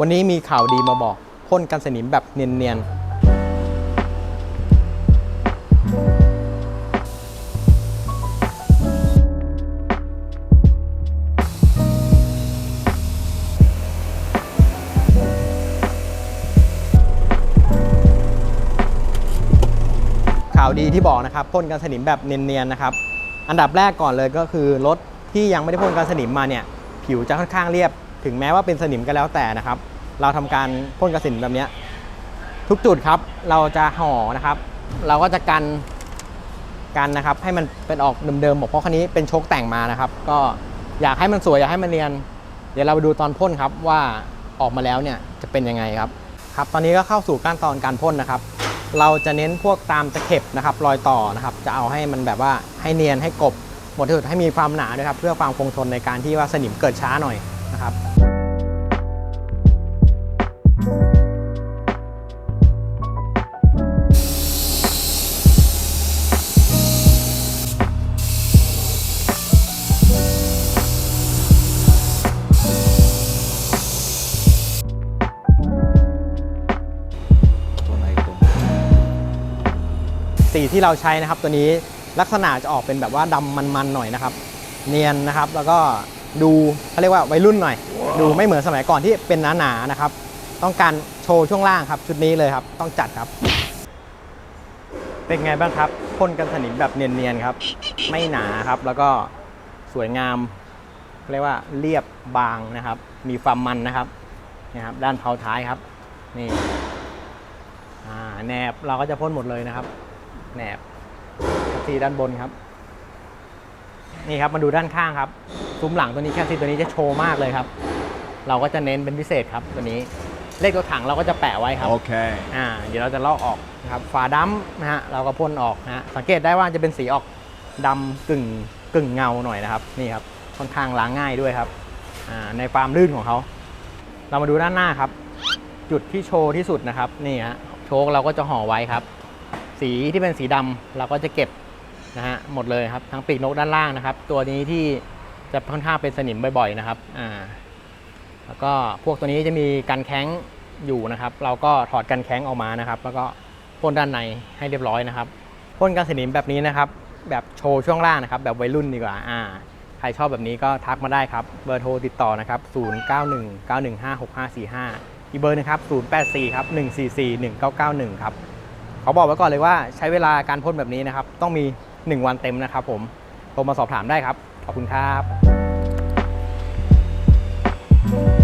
วันนี้มีข่าวดีมาบอกพ่นกันสนิมแบบเนียนๆข่าวดีที่บอกนะครับพ่นกันสนิมแบบเนียนๆนะครับ อันดับแรกก่อนเลยก็คือรถที่ยังไม่ได้พ่นกันสนิมมาเนี่ย ผิวจะค่อนข้างเรียบ ถึงแม้ว่าเป็นสนิมก็แล้วแต่นะครับ เราทำการพ่นกันสนิมแบบนี้ทุกจุดครับเราจะห่อนะครับ เราก็จะกันกันนะครับ ให้มันเป็นออกเดิมๆบอกเพราะคันนี้เป็นโชคแต่งมานะครับ ก็อยากให้มันสวยอยากให้มันเนียน เดี๋ยวเราไปดูตอนพ่นครับว่าออกมาแล้วเนี่ยจะเป็นยังไงครับครับ ตอนนี้ก็เข้าสู่ขั้นตอนการพ่นนะครับ เราจะเน้นพวกตามตะเข็บนะครับ รอยต่อนะครับ จะเอาให้มันแบบว่าให้เนียนให้กบหมดที่สุดให้มีความหนาด้วยครับ เพื่อความคงทนในการที่ว่าสนิมเกิดช้าหน่อย นะครับสีที่เราใช้นะครับตัวนี้ลักษณะจะออกเป็นแบบว่าดำมันๆหน่อยนะครับ เนียนนะครับแล้วก็ ดูเขาเรียกว่าวัยรุ่นหน่อย ดูไม่เหมือนสมัยก่อนที่เป็นหนาๆนะครับ ต้องการโชว์ช่วงล่างครับ ชุดนี้เลยครับ ต้องจัดครับ เป็นไงบ้างครับพ่นกันสนิมแบบเนียนๆครับ ไม่หนาครับ แล้วก็สวยงามเรียกว่าเรียบบางนะครับ มีความมันนะครับนี่ครับ ด้านเผาท้ายครับ นี่อ่าแนบเราก็จะพ่นหมดเลยนะครับแหนบแคสซีด้านบนครับ นี่ครับมาดูด้านข้างครับซุ้มหลังตัวนี้แคสซีตัวนี้จะโชว์มากเลยครับ เราก็จะเน้นเป็นพิเศษครับตัวนี้เลขตัวถังเราก็จะแปะไว้ครับ Okay. อ่าเดี๋ยวเราจะลอกออกนะครับฝาดำนะฮะเราก็พ่นออกนะฮะสังเกตได้ว่าจะเป็นสีออกดำกึ่งกึ่งเงาหน่อยนะครับนี่ครับค่อนข้างล้างง่ายด้วยครับอ่าในความลื่นของเขาเรามาดูด้านหน้าครับ จุดที่โชว์ที่สุดนะครับนี่ฮะโชคเราก็จะห่อไว้ครับ สีที่เป็นสีดำเราก็จะเก็บ นะฮะหมดเลยครับทั้งปีกนกด้านล่างนะครับ ตัวนี้ที่จะค่อนข้างเป็นสนิมบ่อยๆนะครับอ่าแล้วก็พวกตัวนี้จะมีกันแข้งอยู่นะครับ เราก็ถอดกันแข้งออกมานะครับ แล้วก็พ่นด้านในให้เรียบร้อยนะครับพ่นกันสนิมแบบนี้นะครับ แบบโชว์ช่วงล่างนะครับ แบบวัยรุ่นดีกว่าอ่าใครชอบแบบนี้ก็ทักมาได้ครับเบอร์โทรติดต่อนะครับ 0919156545 อีกเบอร์นะครับ 084 ครับ 144 1991 ครับเขาบอกไว้ก่อนเลยว่าใช้เวลาการพ่นแบบนี้นะครับ ต้องมี 1 วันเต็มนะครับผมโทรมาสอบถามได้ครับ ขอบคุณครับ